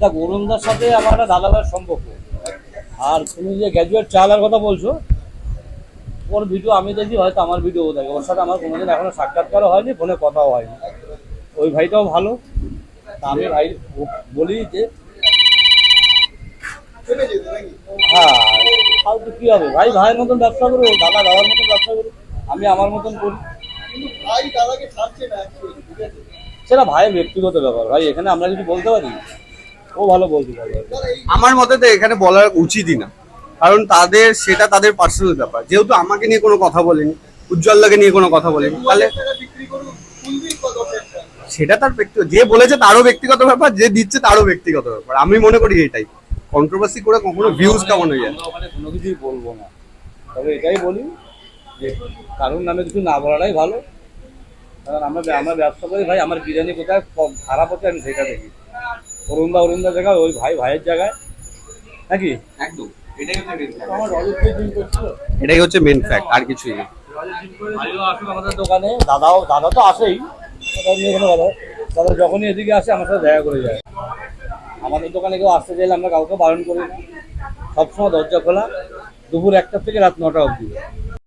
তা গরুন্দার সাথে আমার একটা দাদা সম্পর্ক। আর তুমি যে গ্র্যাজুয়েট চালার কথা বলছো ওর ভিডিও আমি দেখি হয়তো আমার ভিডিও দেখে। ওর সাথে আমার কোনোদিন এখনও সাক্ষাৎকারও হয়নি ফোনে কথাও হয়নি। ওই ভাইটাও ভালো। তা আমি ভাই বলি যে হ্যাঁ ফালতু কি হবে? ভাই ভাইয়ের মতন ব্যবসা করো দাদা দাদার মতন ব্যবসা করো আমি আমার মতন করি? সেটা ভাইয়ের ব্যক্তিগত ব্যাপার। ভাই এখানে আমরা কিছু বলতে পারি? ও ভালো বলতে পারবে। আমার মতে তো এখানে বলা উচিতই না। কারণ তাদের সেটা তাদের পার্সোনাল ব্যাপার। যেহেতু আমাকে নিয়ে কোনো কথা বলেনি উজ্জ্বলদাকে নিয়ে কোনো কথা বলেনি তাহলে? সেটা তার ব্যক্তিগত যে বলেছে তারও ব্যক্তিগত ব্যাপার যে দিচ্ছে তারও ব্যক্তিগত ব্যাপার। আমি মনে করি এটাই। কন্ট্রোভার্সি করে কখনো ভিউজ কেমন হয়ে যায়? আমরা কোনো কিছুই বলব না। তবে এটাই বলি যে কারোর নামে কিছু না বলাটাই ভালো। কারণ আমরা আমরা ব্যবসা করি ভাই আমার বিরিয়ানি কোথায়? খারাপ হচ্ছে আমি সেটা দেখি। অরুণদা অরুণদা জায়গায় ওই ভাই ভাইয়ের জায়গায়। নাকি? একদম। এটাই হচ্ছে মেন ফ্যাক্ট আর কিছুই না। আমাদের দোকানে। দাদাও দাদা তো আসেই। দাদা যখনই এদিকে আসে আমার সাথে দেখা করে যায়। আমাদের দোকানে কেউ আসতে চাইলে আমরা কাউকে বারণ করি না। সবসময় দরজা খোলা। দুপুর একটা থেকে রাত নটা অবধি।